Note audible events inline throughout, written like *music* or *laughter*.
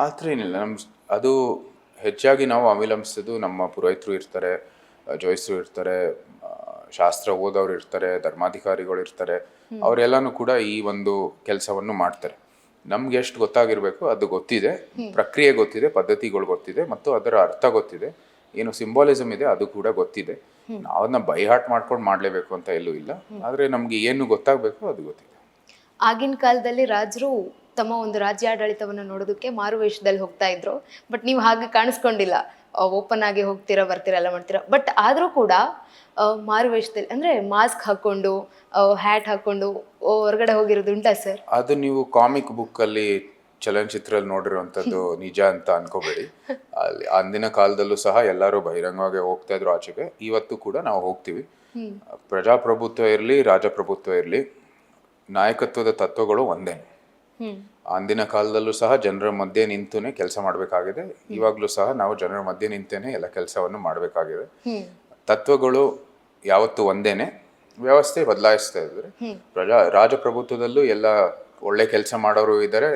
ಆ ಥರ ಏನಿಲ್ಲ. ನಮ್ಮ ಅದು ಹೆಚ್ಚಾಗಿ ನಾವು ಅವಲಂಬಿಸೋದು ನಮ್ಮ ಪುರೋಹಿತರು ಇರ್ತಾರೆ ಜೋಯಿಸರು ಇರ್ತಾರೆ ಶಾಸ್ತ್ರ ಓದೋರು ಇರ್ತಾರೆ ಧರ್ಮಾಧಿಕಾರಿಗಳು ಇರ್ತಾರೆ. ಅವರೆಲ್ಲನೂ ಕೂಡ ಈ ಒಂದು ಕೆಲಸವನ್ನು ಮಾಡ್ತಾರೆ. ನಮ್ಗೆ ಎಷ್ಟು ಗೊತ್ತಾಗಿರ್ಬೇಕು ಅದು ಗೊತ್ತಿದೆ. ಪ್ರಕ್ರಿಯೆ ಗೊತ್ತಿದೆ ಪದ್ಧತಿಗಳು ಗೊತ್ತಿದೆ ಮತ್ತು ಅದರ ಅರ್ಥ ಗೊತ್ತಿದೆ. ಏನು ಸಿಂಬಾಲಿಸಮ್ ಇದೆ ಅದು ಕೂಡ ಗೊತ್ತಿದೆ. ಅದನ್ನ ಬೈಹಾಟ್ ಮಾಡ್ಕೊಂಡು ಮಾಡ್ಲೇಬೇಕು ಅಂತ ಎಲ್ಲೂ ಇಲ್ಲ. ಆದರೆ ನಮ್ಗೆ ಏನು ಗೊತ್ತಾಗಬೇಕು ಅದು ಗೊತ್ತಿದೆ. ಆಗಿನ ಕಾಲದಲ್ಲಿ ರಾಜರು ತಮ್ಮ ಒಂದು ರಾಜ್ಯಾಡಳಿತವನ್ನು ನೋಡೋದಕ್ಕೆ ಮಾರುವೇಷದಲ್ಲಿ ಹೋಗ್ತಾ ಇದ್ರು. ಬಟ್ ನೀವು ಹಾಗೆ ಕಾಣಿಸ್ಕೊಂಡಿಲ್ಲ. ಓಪನ್ ಆಗಿ ಹೋಗ್ತೀರಾ ಬರ್ತೀರಾ ಎಲ್ಲ ಮಾಡ್ತೀರಾ. ಬಟ್ ಆದರೂ ಕೂಡ ಮಾರು ಮಾರುವೇಷದಲ್ಲಿ ಅಂದರೆ ಮಾಸ್ಕ್ ಹಾಕ್ಕೊಂಡು ಹ್ಯಾಟ್ ಹಾಕ್ಕೊಂಡು ಹೊರಗಡೆ ಹೋಗಿರೋದು ಉಂಟಾ ಸರ್ ಅದು ನೀವು ಕಾಮಿಕ್ ಬುಕ್ ಅಲ್ಲಿ ಚಲನಚಿತ್ರದಲ್ಲಿ ನೋಡಿರುವಂಥದ್ದು *laughs* ನಿಜ ಅಂತ ಅನ್ಕೋಬೇಡಿ. ಅಲ್ಲಿ ಅಂದಿನ ಕಾಲದಲ್ಲೂ ಸಹ ಎಲ್ಲರೂ ಬಹಿರಂಗವಾಗಿ ಹೋಗ್ತಾ ಇದ್ರು ಆಚೆಗೆ. ಇವತ್ತು ಕೂಡ ನಾವು ಹೋಗ್ತೀವಿ. ಪ್ರಜಾಪ್ರಭುತ್ವ ಇರಲಿ ರಾಜಪ್ರಭುತ್ವ ಇರಲಿ ನಾಯಕತ್ವದ ತತ್ವಗಳು ಒಂದೇ. ಅಂದಿನ ಕಾಲದಲ್ಲೂ ಸಹ ಜನರ ಮಧ್ಯೆ ನಿಂತುನೇ ಕೆಲಸ ಮಾಡಬೇಕಾಗಿದೆ. ಇವಾಗಲೂ ಸಹ ನಾವು ಜನರ ಮಧ್ಯೆ ನಿಂತೇನೆ ಎಲ್ಲ ಕೆಲಸವನ್ನು ಮಾಡಬೇಕಾಗಿದೆ. ತತ್ವಗಳು ಯಾವತ್ತು ಒಂದೇನೆ. ವ್ಯವಸ್ಥೆ ಬದಲಾಯಿಸ್ತಾ ಇದ್ದಾರೆ ಪ್ರಜಾ ರಾಜಪ್ರಭುತ್ವದಲ್ಲೂ ಎಲ್ಲ ಒಳ್ಳೆ ಕೆಲಸ ಮಾಡೋರು ಇದ್ದಾರೆ.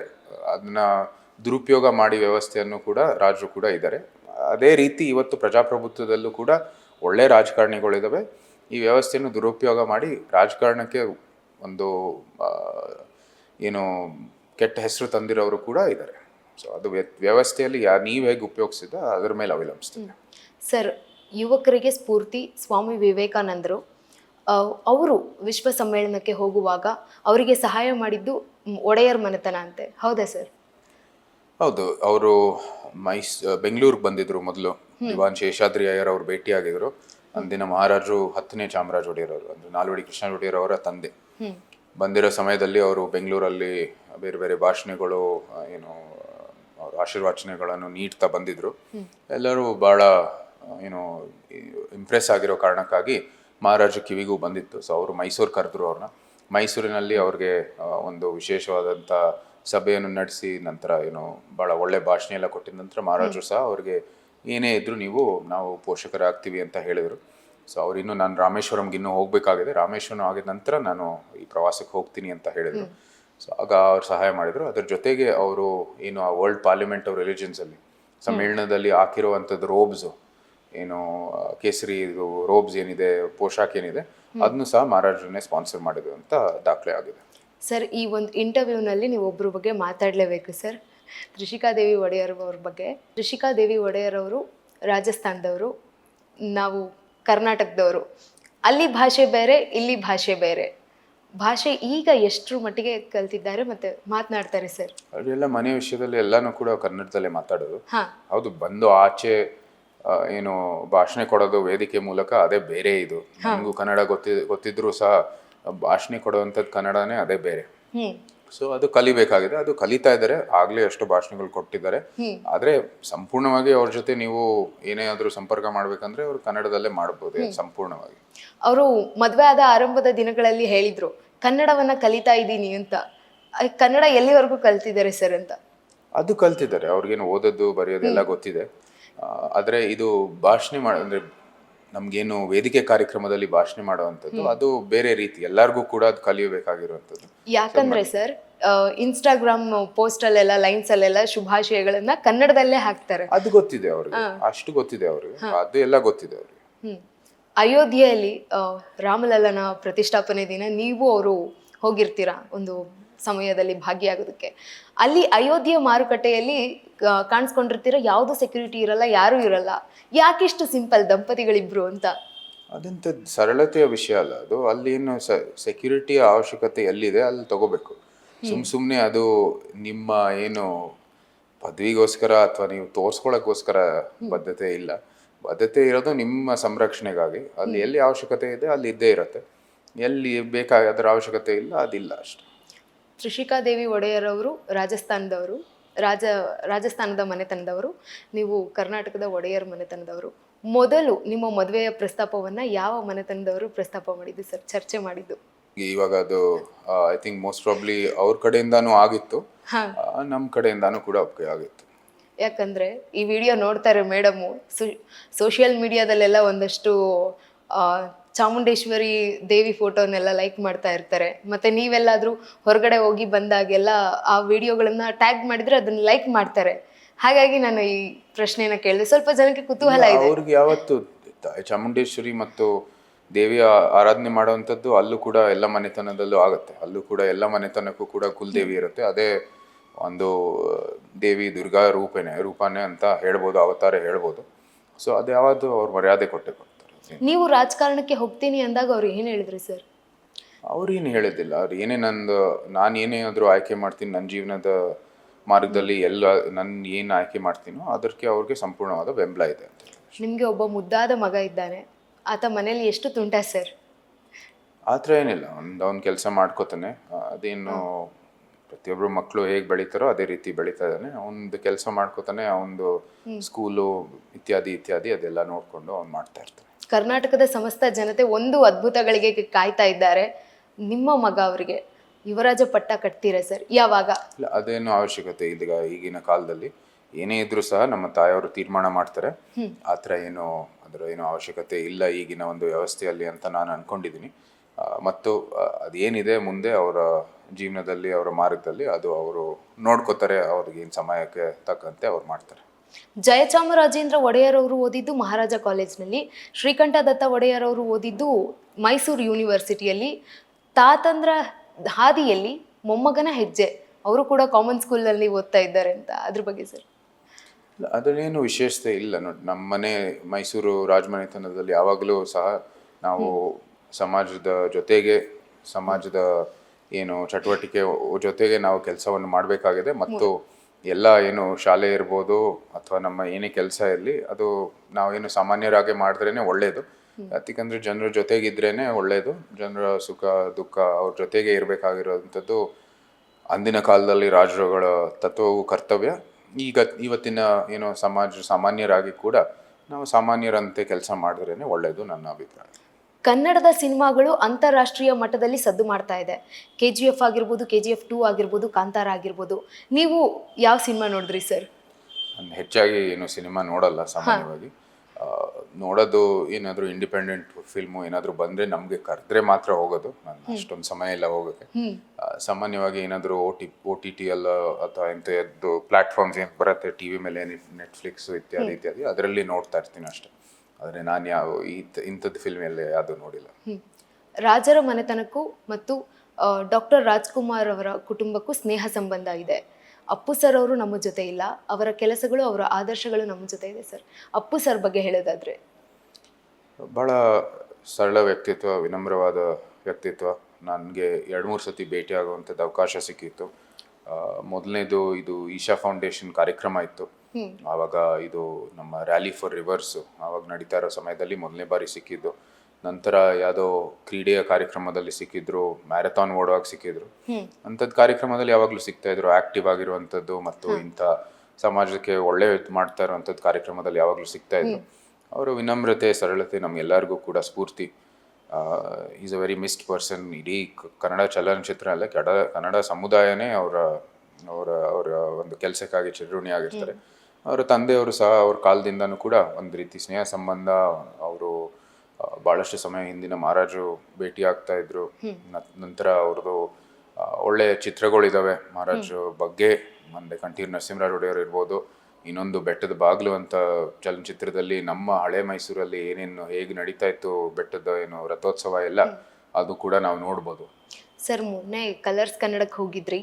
ಅದನ್ನ ದುರುಪಯೋಗ ಮಾಡಿ ವ್ಯವಸ್ಥೆಯನ್ನು ಕೂಡ ರಾಜರು ಕೂಡ ಇದ್ದಾರೆ. ಅದೇ ರೀತಿ ಇವತ್ತು ಪ್ರಜಾಪ್ರಭುತ್ವದಲ್ಲೂ ಕೂಡ ಒಳ್ಳೆ ರಾಜಕಾರಣಿಗಳಿದ್ದಾವೆ ಈ ವ್ಯವಸ್ಥೆಯನ್ನು ದುರುಪಯೋಗ ಮಾಡಿ ರಾಜಕಾರಣಕ್ಕೆ ಒಂದು ಏನು ಕೆಟ್ಟ ಹೆಸರು ತಂದಿರೋರು ಕೂಡ ಇದ್ದಾರೆ ಸೊ ಅದು ವ್ಯ- ವ್ಯವಸ್ಥೆಯಲ್ಲಿ ಯಾ ನೀವು ಹೇಗೆ ಉಪಯೋಗಿಸಿದ ಅದ್ರ ಮೇಲೆ ಅವಲಂಬಿಸ್ತೀನಿ ಸರ್ ಯುವಕರಿಗೆ ಸ್ಫೂರ್ತಿ ಸ್ವಾಮಿ ವಿವೇಕಾನಂದರು ಅವರು ವಿಶ್ವ ಸಮ್ಮೇಳನಕ್ಕೆ ಹೋಗುವಾಗ ಅವರಿಗೆ ಸಹಾಯ ಮಾಡಿದ್ದು ಒಡೆಯರ್ ಮನೆತನ ಅಂತೆ. ಹೌದಾ ಸರ್? ಹೌದು. ಅವರು ಮೈಸ್ ಬೆಂಗಳೂರಿಗೆ ಬಂದಿದ್ರು ಮೊದಲು. ದಿವಾನ್ ಶೇಷಾದ್ರಿ ಅಯ್ಯರ್ ಅವರು ಭೇಟಿಯಾಗಿದ್ರು. ಅಂದಿನ ಮಹಾರಾಜರು ಹತ್ತನೇ ಚಾಮರಾಜ ಒಡೆಯರ್ ಅವರು ಅಂದ್ರೆ ನಾಲ್ವಡಿ ಕೃಷ್ಣ ಒಡೆಯರ್ ಅವರ ತಂದೆ ಬಂದಿರೋ ಸಮಯದಲ್ಲಿ ಅವರು ಬೆಂಗಳೂರಲ್ಲಿ ಬೇರೆ ಬೇರೆ ಭಾಷಣಗಳು ಏನು ಅವ್ರ ಆಶೀರ್ವಚನೆಗಳನ್ನು ನೀಡ್ತಾ ಬಂದಿದ್ರು. ಎಲ್ಲರೂ ಭಾಳ ಏನು ಇಂಪ್ರೆಸ್ ಆಗಿರೋ ಕಾರಣಕ್ಕಾಗಿ ಮಹಾರಾಜ ಕಿವಿಗೂ ಬಂದಿತ್ತು. ಸೊ ಅವರು ಮೈಸೂರು ಕರೆದ್ರು ಅವ್ರನ್ನ. ಮೈಸೂರಿನಲ್ಲಿ ಅವ್ರಿಗೆ ಒಂದು ವಿಶೇಷವಾದಂಥ ಸಭೆಯನ್ನು ನಡೆಸಿ ನಂತರ ಏನು ಭಾಳ ಒಳ್ಳೆ ಭಾಷಣ ಎಲ್ಲ ಕೊಟ್ಟಿದ ನಂತರ ಮಹಾರಾಜರು ಸಹ ಅವ್ರಿಗೆ ಏನೇ ಇದ್ರೂ ನೀವು ನಾವು ಪೋಷಕರಾಗ್ತೀವಿ ಅಂತ ಹೇಳಿದರು. ಸೊ ಅವ್ರು ಇನ್ನು ನಾನು ರಾಮೇಶ್ವರಂಗೆ ಇನ್ನೂ ಹೋಗಬೇಕಾಗಿದೆ. ರಾಮೇಶ್ವರಂ ಆಗಿದ ನಂತರ ನಾನು ಈ ಪ್ರವಾಸಕ್ಕೆ ಹೋಗ್ತೀನಿ ಅಂತ ಹೇಳಿದರು. ಸೊ ಆಗ ಅವ್ರು ಸಹಾಯ ಮಾಡಿದರು. ಅದ್ರ ಜೊತೆಗೆ ಅವರು ಏನು ಆ ವರ್ಲ್ಡ್ ಪಾರ್ಲಿಮೆಂಟ್ ಆಫ್ ರಿಲಿಜನ್ಸಲ್ಲಿ ಸಮ್ಮೇಳನದಲ್ಲಿ ಹಾಕಿರುವಂಥದ್ದು ರೋಬ್ಸು ಏನು ಕೇಸರಿ ಇದು ರೋಬ್ಸ್ ಏನಿದೆ, ಪೋಷಾಕ್ ಏನಿದೆ, ಅದನ್ನು ಸಹ ಮಹಾರಾಜರನ್ನೇ ಸ್ಪಾನ್ಸರ್ ಮಾಡಿದ್ರು ಅಂತ ದಾಖಲೆ ಆಗಿದೆ. ಸರ್ ಈ ಒಂದು ಇಂಟರ್ವ್ಯೂನಲ್ಲಿ ನೀವು ಒಬ್ಬರ ಬಗ್ಗೆ ಮಾತಾಡಲೇಬೇಕು ಸರ್ ತ್ರಿಷಿಕಾದೇವಿ ಒಡೆಯರ್ ಅವ್ರ ಬಗ್ಗೆ. ತ್ರಿಷಿಕಾದೇವಿ ಒಡೆಯರ್ ಅವರು ರಾಜಸ್ಥಾನದವರು, ನಾವು ಕರ್ನಾಟಕದವರು. ಅಲ್ಲಿ ಭಾಷೆ ಬೇರೆ, ಇಲ್ಲಿ ಭಾಷೆ ಬೇರೆ. ಭಾಷೆ ಈಗ ಎಷ್ಟರ ಮಟ್ಟಿಗೆ ಕಲ್ತಿದ್ದಾರೆ ಮತ್ತೆ ಮಾತನಾಡ್ತಾರೆ ಸರ್? ಅವರೆಲ್ಲ ಮನೆ ವಿಷಯದಲ್ಲಿ ಎಲ್ಲಾನು ಕೂಡ ಕನ್ನಡದಲ್ಲೇ ಮಾತಾಡೋದು. ಹೌದು ಬಂದು ಆಚೆ ಏನು ಭಾಷಣ ಕೊಡೋದು ವೇದಿಕೆ ಮೂಲಕ ಅದೇ ಬೇರೆ ಇದು. ನನಗೂ ಕನ್ನಡ ಗೊತ್ತಿ ಗೊತ್ತಿದ್ರು ಸಹ ಭಾಷಣ ಕೊಡುವಂಥದ್ದು ಕನ್ನಡನೇ ಅದೇ ಬೇರೆ. ಸೊ ಅದು ಕಲಿಬೇಕಾಗಿದೆ. ಅದು ಕಲಿತಾ ಇದ್ದಾರೆ. ಆಗ್ಲೇ ಅಷ್ಟು ಭಾಷಣಗಳು ಕೊಟ್ಟಿದ್ದಾರೆ. ಆದ್ರೆ ಸಂಪೂರ್ಣವಾಗಿ ಅವ್ರ ಜೊತೆ ನೀವು ಏನೇ ಆದ್ರೂ ಸಂಪರ್ಕ ಮಾಡ್ಬೇಕಂದ್ರೆ ಅವ್ರು ಕನ್ನಡದಲ್ಲೇ ಮಾಡಬಹುದು ಸಂಪೂರ್ಣವಾಗಿ. ಅವರು ಮದುವೆ ಆದ ಆರಂಭದ ದಿನಗಳಲ್ಲಿ ಹೇಳಿದ್ರು. ಕನ್ನಡವನ್ನ ಕಲಿತಾ ಇದ್ದೀನಿ ಅಂತ. ಕನ್ನಡ ಎಲ್ಲಿವರೆಗೂ ಕಲ್ತಿದ್ದಾರೆ ಸರ್ ಅಂತ? ಅದು ಕಲ್ತಿದ್ದಾರೆ. ಅವ್ರಿಗೇನು ಓದೋದು ಬರೆಯೋದೆಲ್ಲ ಗೊತ್ತಿದೆ. ಆದರೆ ಇದು ಭಾಷಣೆ ಮಾಡ ಅಂದ್ರೆ ನಮಗೇನು ವೇದಿಕೆ ಕಾರ್ಯಕ್ರಮದಲ್ಲಿ ಭಾಷಣೆ ಮಾಡುವಂಥದ್ದು ಅದು ಬೇರೆ ರೀತಿ. ಎಲ್ಲರಿಗೂ ಕೂಡ ಅದು ಕಲಿಯಬೇಕಾಗಿರುವಂಥದ್ದು. ಯಾಕಂದ್ರೆ ಸರ್ ಇನ್ಸ್ಟಾಗ್ರಾಮ್ ಪೋಸ್ಟ್ ಅಲ್ಲೆಲ್ಲ ಲೈನ್ಸ್ ಅಲ್ಲೆಲ್ಲ ಶುಭಾಶಯಗಳನ್ನ ಕನ್ನಡದಲ್ಲೇ ಹಾಕ್ತಾರೆ. ಅದು ಗೊತ್ತಿದೆ ಅವ್ರಿಗೆ. ಅಷ್ಟು ಗೊತ್ತಿದೆ ಅವ್ರಿಗೆ. ಅದು ಎಲ್ಲ ಗೊತ್ತಿದೆ ಅವ್ರಿಗೆ. ಅಯೋಧ್ಯೆಯಲ್ಲಿ ರಾಮಲಲ್ಲನ ಪ್ರತಿಷ್ಠಾಪನೆ ದಿನ ನೀವು ಅವರು ಹೋಗಿರ್ತೀರಾ ಒಂದು ಸಮಯದಲ್ಲಿ ಭಾಗಿಯಾಗೋದಕ್ಕೆ? ಅಲ್ಲಿ ಅಯೋಧ್ಯೆ ಮಾರುಕಟ್ಟೆಯಲ್ಲಿ ಕಾಣಿಸ್ಕೊಂಡಿರ್ತೀರ? ಯಾವುದು ಸೆಕ್ಯೂರಿಟಿ ಇರಲ್ಲ ಯಾರು ಇರಲ್ಲ. ಯಾಕಿಷ್ಟು ಸಿಂಪಲ್ ದಂಪತಿಗಳಿಬ್ರು ಅಂತ? ಅದಂತ ಸರಳತೆಯ ವಿಷಯ ಅಲ್ಲ ಅದು. ಅಲ್ಲಿ ಏನು ಸೆಕ್ಯೂರಿಟಿಯ ಅವಶ್ಯಕತೆ ಎಲ್ಲಿದೆ ಅಲ್ಲಿ ತಗೋಬೇಕು. ಸುಮ್ ಸುಮ್ಮನೆ ಅದು ನಿಮ್ಮ ಏನು ಪದವಿಗೋಸ್ಕರ ಅಥವಾ ನೀವು ತೋರಿಸ್ಕೊಳಕ್ಕೋಸ್ಕರ ಬದ್ಧತೆ ಇಲ್ಲ. ಬದ್ಧತೆ ಇರೋದು ನಿಮ್ಮ ಸಂರಕ್ಷಣೆಗಾಗಿ. ಅಲ್ಲಿ ಎಲ್ಲಿ ಅವಶ್ಯಕತೆ ಇದೆ ಅಲ್ಲಿ ಇದ್ದೇ ಇರುತ್ತೆ. ಎಲ್ಲಿ ಬೇಕಾಗ ಅದರ ಅವಶ್ಯಕತೆ ಇಲ್ಲ ಅದಿಲ್ಲ ಅಷ್ಟೆ. ತ್ರಿಷಿಕಾದೇವಿ ಒಡೆಯರ್ ಅವರು ರಾಜಸ್ಥಾನದವರು ರಾಜ ರಾಜಸ್ಥಾನದ ಮನೆತನದವರು ನೀವು ಕರ್ನಾಟಕದ ಒಡೆಯರ್ ಮನೆತನದವರು. ಮೊದಲು ನಿಮ್ಮ ಮದುವೆಯ ಪ್ರಸ್ತಾಪವನ್ನು ಯಾವ ಮನೆತನದವರು ಪ್ರಸ್ತಾಪ ಮಾಡಿದ್ದು ಸರ್ ಚರ್ಚೆ ಮಾಡಿದ್ದು? ಇವಾಗ ಅದು ಐ ಥಿಂಕ್ ಮೋಸ್ಟ್ ಪ್ರಾಬ್ಲಿ ಅವ್ರ ಕಡೆಯಿಂದಾನು ಆಗಿತ್ತು. ನಮ್ಮ ಕಡೆಯಿಂದಾನು ಕೂಡ ಆಗಿತ್ತು. ಯಾಕಂದ್ರೆ ಈ ವಿಡಿಯೋ ನೋಡ್ತಾರೆ ಮೇಡಮು ಸೋಷಿಯಲ್ ಮೀಡಿಯಾದಲ್ಲೆಲ್ಲ ಒಂದಷ್ಟು ಚಾಮುಂಡೇಶ್ವರಿ ದೇವಿ ಫೋಟೋನೆಲ್ಲ ಲೈಕ್ ಮಾಡ್ತಾ ಇರ್ತಾರೆ. ಮತ್ತೆ ನೀವೆಲ್ಲಾದರೂ ಹೊರಗಡೆ ಹೋಗಿ ಬಂದಾಗೆಲ್ಲ ಆ ವಿಡಿಯೋಗಳನ್ನು ಟ್ಯಾಗ್ ಮಾಡಿದ್ರೆ ಅದನ್ನ ಲೈಕ್ ಮಾಡ್ತಾರೆ. ಹಾಗಾಗಿ ನಾನು ಈ ಪ್ರಶ್ನೆನ ಕೇಳಿದೆ. ಸ್ವಲ್ಪ ಜನಕ್ಕೆ ಕುತೂಹಲ ಇದೆ. ಅವ್ರಿಗೆ ಯಾವತ್ತು ಚಾಮುಂಡೇಶ್ವರಿ ಮತ್ತು ದೇವಿಯ ಆರಾಧನೆ ಮಾಡುವಂಥದ್ದು ಅಲ್ಲೂ ಕೂಡ ಎಲ್ಲ ಮನೆತನದಲ್ಲೂ ಆಗುತ್ತೆ. ಅಲ್ಲೂ ಕೂಡ ಎಲ್ಲ ಮನೆತನಕ್ಕೂ ಕೂಡ ಕುಲದೇವಿ ಇರುತ್ತೆ. ಅದೇ ಒಂದು ದೇವಿ ದುರ್ಗಾ ರೂಪೇನೆ ರೂಪಾನೆ ಅಂತ ಹೇಳ್ಬೋದು ಅವತಾರ ಹೇಳ್ಬೋದು. ಸೊ ಅದು ಯಾವತ್ತು ಅವ್ರು ಮರ್ಯಾದೆ ಕೊಟ್ಟೆ ಕೊಡ್ತಾರೆ. ನೀವು ರಾಜಕಾರಣಕ್ಕೆ ಹೋಗ್ತೀನಿ ಅಂದಾಗ ಅವ್ರು ಏನು ಹೇಳಿದ್ರಿ ಸರ್? ಅವ್ರೇನು ಹೇಳಿದ್ದಿಲ್ಲ. ಅವ್ರು ಏನೇ ನಂದು ನಾನು ಏನೇನಾದರೂ ಆಯ್ಕೆ ಮಾಡ್ತೀನಿ ನನ್ನ ಜೀವನದ ಮಾರ್ಗದಲ್ಲಿ ಎಲ್ಲ ನನ್ನ ಏನು ಆಯ್ಕೆ ಮಾಡ್ತೀನೋ ಅದಕ್ಕೆ ಅವ್ರಿಗೆ ಸಂಪೂರ್ಣವಾದ ಬೆಂಬಲ ಇದೆ ಅಂತ ನಿಮಗೆ ಒಬ್ಬ ಮುದ್ದಾದ ಮಗ ಇದ್ದಾನೆ. ಆತ ಮನೇಲಿ ಎಷ್ಟು ತುಂಟ ಸರ್? ಆ ಥರ ಏನಿಲ್ಲ. ಒಂದು ಅವ್ನು ಕೆಲಸ ಮಾಡ್ಕೋತಾನೆ. ಅದೇನು ಪ್ರತಿಯೊಬ್ಬರು ಮಕ್ಕಳು ಹೇಗೆ ಬೆಳೀತಾರೋ ಅದೇ ರೀತಿ ಬೆಳೀತಾ ಇದ್ದಾನೆ. ಅವನದು ಕೆಲಸ ಮಾಡ್ಕೋತಾನೆ ಅವನದು ಸ್ಕೂಲು ಇತ್ಯಾದಿ ಇತ್ಯಾದಿ ಅದೆಲ್ಲ ನೋಡಿಕೊಂಡು ಅವ್ನು ಮಾಡ್ತಾ ಇರ್ತಾನೆ. ಕರ್ನಾಟಕದ ಸಮಸ್ತ ಜನತೆ ಒಂದು ಅದ್ಭುತಗಳಿಗೆ ಕಾಯ್ತಾ ಇದ್ದಾರೆ. ನಿಮ್ಮ ಮಗ ಅವರಿಗೆ ಯುವರಾಜ ಪಟ್ಟ ಕಟ್ತೀರಾ ಸರ್? ಯಾವಾಗ? ಇಲ್ಲ ಅದೇನು ಅವಶ್ಯಕತೆ ಈಗ ಈಗಿನ ಕಾಲದಲ್ಲಿ. ಏನೇ ಇದ್ರೂ ಸಹ ನಮ್ಮ ತಾಯಿಯವರು ತೀರ್ಮಾನ ಮಾಡ್ತಾರೆ. ಆ ಥರ ಏನು ಅದರ ಏನು ಅವಶ್ಯಕತೆ ಇಲ್ಲ ಈಗಿನ ಒಂದು ವ್ಯವಸ್ಥೆಯಲ್ಲಿ ಅಂತ ನಾನು ಅನ್ಕೊಂಡಿದ್ದೀನಿ. ಮತ್ತು ಅದೇನಿದೆ ಮುಂದೆ ಅವರ ಜೀವನದಲ್ಲಿ ಅವರ ಮಾರ್ಗದಲ್ಲಿ ಅದು ಅವರು ನೋಡ್ಕೋತಾರೆ ಅವ್ರಿಗೇನು ಸಮಯಕ್ಕೆ ತಕ್ಕಂತೆ ಅವ್ರು ಮಾಡ್ತಾರೆ. ಜಯಚಾಮರಾಜೇಂದ್ರ ಒಡೆಯರ್ ಅವರು ಓದಿದ್ದು ಮಹಾರಾಜ ಕಾಲೇಜ್ನಲ್ಲಿ ಶ್ರೀಕಂಠ ದತ್ತ ಒಡೆಯರ್ ಅವರು ಓದಿದ್ದು ಮೈಸೂರು ಯೂನಿವರ್ಸಿಟಿಯಲ್ಲಿ ತಾತಂದ್ರ ಹಾದಿಯಲ್ಲಿ ಮೊಮ್ಮಗನ ಹೆಜ್ಜೆ ಅವರು ಕೂಡ ಕಾಮನ್ ಸ್ಕೂಲಲ್ಲಿ ಓದ್ತಾ ಇದ್ದಾರೆ ಅಂತ. ಅದ್ರ ಬಗ್ಗೆ ಸರ್? ಅದರಲ್ಲೇನು ವಿಶೇಷತೆ ಇಲ್ಲ. ನೋಡಿ ನಮ್ಮನೆ ಮೈಸೂರು ರಾಜಮನೆತನದಲ್ಲಿ ಯಾವಾಗಲೂ ಸಹ ನಾವು ಸಮಾಜದ ಜೊತೆಗೆ ಸಮಾಜದ ಏನು ಚಟುವಟಿಕೆ ಜೊತೆಗೆ ನಾವು ಕೆಲಸವನ್ನು ಮಾಡಬೇಕಾಗಿದೆ ಮತ್ತು ಎಲ್ಲ ಏನು ಶಾಲೆ ಇರ್ಬೋದು ಅಥವಾ ನಮ್ಮ ಏನೇ ಕೆಲಸ ಇರಲಿ ಅದು ನಾವೇನು ಸಾಮಾನ್ಯರಾಗಿ ಮಾಡಿದ್ರೇ ಒಳ್ಳೆಯದು ಯಾಕಂದರೆ ಜನರ ಜೊತೆಗಿದ್ರೇ ಒಳ್ಳೆಯದು ಜನರ ಸುಖ ದುಃಖ ಅವ್ರ ಜೊತೆಗೆ ಇರಬೇಕಾಗಿರೋವಂಥದ್ದು ಅಂದಿನ ಕಾಲದಲ್ಲಿ ರಾಜರುಗಳ ತತ್ವವು ಕರ್ತವ್ಯ. ಈಗ ಇವತ್ತಿನ ಏನು ಸಮಾಜ ಸಾಮಾನ್ಯರಾಗಿ ಕೂಡ ನಾವು ಸಾಮಾನ್ಯರಂತೆ ಕೆಲಸ ಮಾಡಿದ್ರೇ ಒಳ್ಳೆಯದು ನನ್ನ ಅಭಿಪ್ರಾಯ. ಕನ್ನಡದ ಸಿನಿಮಾಗಳು ಅಂತಾರಾಷ್ಟ್ರೀಯ ಮಟ್ಟದಲ್ಲಿ ಸದ್ದು ಮಾಡ್ತಾ ಇದೆ. ಕೆ ಜಿ ಎಫ್ ಆಗಿರ್ಬೋದು ಕೆ ಜಿ ಎಫ್ ಟೂ ಆಗಿರ್ಬೋದು ಕಾಂತಾರ ಆಗಿರ್ಬೋದು. ನೀವು ಯಾವ ಸಿನಿಮಾ ನೋಡಿದ್ರಿ ಸರ್? ನಾನು ಹೆಚ್ಚಾಗಿ ಏನು ಸಿನಿಮಾ ನೋಡಲ್ಲ ಸಾಮಾನ್ಯವಾಗಿ. ನೋಡೋದು ಏನಾದರೂ ಇಂಡಿಪೆಂಡೆಂಟ್ ಫಿಲ್ಮು ಏನಾದರೂ ಬಂದರೆ ನಮಗೆ ಕರೆದ್ರೆ ಮಾತ್ರ ಹೋಗೋದು. ನಾನು ಅಷ್ಟೊಂದು ಸಮಯ ಇಲ್ಲ ಹೋಗೋಕ್ಕೆ ಸಾಮಾನ್ಯವಾಗಿ ಏನಾದರೂ O T O T T ಎಲ್ಲ ಅಥವಾ ಎಂಥದ್ದು ಪ್ಲಾಟ್ಫಾರ್ಮ್ಸ್ ಏನು ಬರುತ್ತೆ ಟಿ ವಿ ಮೇಲೆ ನೆಟ್ಫ್ಲಿಕ್ಸು ಇತ್ಯಾದಿ ಇತ್ಯಾದಿ ಅದರಲ್ಲಿ ನೋಡ್ತಾ ಇರ್ತೀನಿ ಅಷ್ಟೇ. ಆದರೆ ನಾನು ಯಾವ ಈ ಇಂಥದ್ದು ಫಿಲ್ಮ್ ಎಲ್ಲ ಯಾವುದು ನೋಡಿಲ್ಲ. ರಾಜರ ಮನೆತನಕ್ಕೂ ಮತ್ತು ಡಾಕ್ಟರ್ ರಾಜ್ಕುಮಾರ್ ಅವರ ಕುಟುಂಬಕ್ಕೂ ಸ್ನೇಹ ಸಂಬಂಧ ಇದೆ. ಅಪ್ಪು ಸರ್ ಅವರು ನಮ್ಮ ಜೊತೆ ಇಲ್ಲ. ಅವರ ಕೆಲಸಗಳು ಅವರ ಆದರ್ಶಗಳು ನಮ್ಮ ಜೊತೆ ಇದೆ ಸರ್ ಅಪ್ಪು ಸರ್ ಬಗ್ಗೆ ಹೇಳೋದಾದರೆ. ಭಾಳ ಸರಳ ವ್ಯಕ್ತಿತ್ವ ವಿನಮ್ರವಾದ ವ್ಯಕ್ತಿತ್ವ. ನನಗೆ ಎರಡು ಮೂರು ಸತಿ ಭೇಟಿಯಾಗುವಂಥದ್ದು ಅವಕಾಶ ಸಿಕ್ಕಿತ್ತು. ಮೊದಲನೇದು ಇದು ಈಶಾ ಫೌಂಡೇಶನ್ ಕಾರ್ಯಕ್ರಮ ಇತ್ತು. ಆವಾಗ ಇದು ನಮ್ಮ ರ್ಯಾಲಿ ಫಾರ್ ರಿವರ್ಸ್ ಆವಾಗ ನಡೀತಾ ಇರೋ ಸಮಯದಲ್ಲಿ ಮೊದಲನೇ ಬಾರಿ ಸಿಕ್ಕಿದ್ದು. ನಂತರ ಯಾವುದೋ ಕ್ರೀಡೆಯ ಕಾರ್ಯಕ್ರಮದಲ್ಲಿ ಸಿಕ್ಕಿದ್ರು ಮ್ಯಾರಥಾನ್ ಓಡುವಾಗ ಸಿಕ್ಕಿದ್ರು. ಅಂಥದ್ದು ಕಾರ್ಯಕ್ರಮದಲ್ಲಿ ಯಾವಾಗಲೂ ಸಿಗ್ತಾ ಇದ್ರು ಆಕ್ಟಿವ್ ಆಗಿರುವಂಥದ್ದು ಮತ್ತು ಇಂಥ ಸಮಾಜಕ್ಕೆ ಒಳ್ಳೆ ಮಾಡ್ತಾ ಇರುವಂಥದ್ದು ಕಾರ್ಯಕ್ರಮದಲ್ಲಿ ಯಾವಾಗಲೂ ಸಿಗ್ತಾ ಇದ್ರು. ಅವರ ವಿನಮ್ರತೆ ಸರಳತೆ ನಮ್ಗೆಲ್ಲರಿಗೂ ಕೂಡ ಸ್ಫೂರ್ತಿ. Is a very missed person ಇಡೀ ಕನ್ನಡ ಚಲನಚಿತ್ರ ಅಲ್ಲ ಕನ್ನಡ ಕನ್ನಡ ಸಮುದಾಯನೇ ಅವರ ಅವರ ಅವರ ಒಂದು ಕೆಲಸಕ್ಕಾಗಿ ಚಿರಋಣಿಯಾಗಿರ್ತಾರೆ. ಅವರ ತಂದೆಯವರು ಸಹ ಅವ್ರ ಕಾಲದಿಂದನೂ ಕೂಡ ಒಂದು ರೀತಿ ಸ್ನೇಹ ಸಂಬಂಧ ಅವರು ಭಾಳಷ್ಟು ಸಮಯ ಹಿಂದಿನ ಮಹಾರಾಜರು ಭೇಟಿ ಆಗ್ತಾ ಇದ್ರು. ನಂತರ ಅವ್ರದ್ದು ಒಳ್ಳೆಯ ಚಿತ್ರಗಳಿದ್ದಾವೆ ಚಿತ್ರಗಳಿದಾವೆ ಮಹಾರಾಜ್ ಬಗ್ಗೆ. ಮುಂದೆ ಕಂಠೀರ್ ನರಸಿಂಹರಾಜ್ ಒಡೆಯರ್ ಇರ್ಬೋದು ಇನ್ನೊಂದು ಬೆಟ್ಟದ ಬಾಗಿಲು ಅಂತ ಚಲನಚಿತ್ರದಲ್ಲಿ ನಮ್ಮ ಹಳೆ ಮೈಸೂರಲ್ಲಿ ಏನೇನು ಹೇಗೆ ನಡೀತಾ ಇತ್ತು ಬೆಟ್ಟದ ಏನು ರಥೋತ್ಸವ ಎಲ್ಲ ಅದು ಕೂಡ ನಾವು ನೋಡ್ಬೋದು. ಸರ್ ಮೊನ್ನೆ ಕಲರ್ಸ್ ಕನ್ನಡಕ್ಕೆ ಹೋಗಿದ್ರಿ.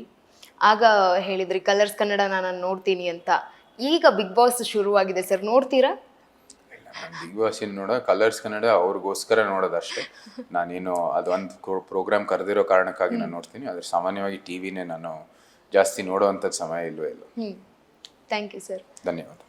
ಆಗ ಹೇಳಿದ್ರಿ ಕಲರ್ಸ್ ಕನ್ನಡ ನಾನು ನೋಡ್ತೀನಿ ಅಂತ. ಈಗ ಬಿಗ್ ಬಾಸ್ ಶುರುವಾಗಿದೆ ಸರ್ ನೋಡ್ತೀರಾ? ಬಿಗ್ ಬಾಸ್ ಏನು ನೋಡೋ ಕಲರ್ಸ್ ಕನ್ನಡ ಅವ್ರಿಗೋಸ್ಕರ ನೋಡೋದಷ್ಟೇ. ನಾನೇನು ಅದೊಂದು ಪ್ರೋಗ್ರಾಮ್ ಕರೆದಿರೋ ಕಾರಣಕ್ಕಾಗಿ ನಾನು ನೋಡ್ತೀನಿ. ಆದರೆ ಸಾಮಾನ್ಯವಾಗಿ ಟಿ ವಿನೇ ನಾನು ಜಾಸ್ತಿ ನೋಡೋವಂಥದ್ದು ಸಮಯ ಇಲ್ವೇ ಇಲ್ಲ. ಹ್ಞೂ ಥ್ಯಾಂಕ್ ಯು ಸರ್ ಧನ್ಯವಾದ.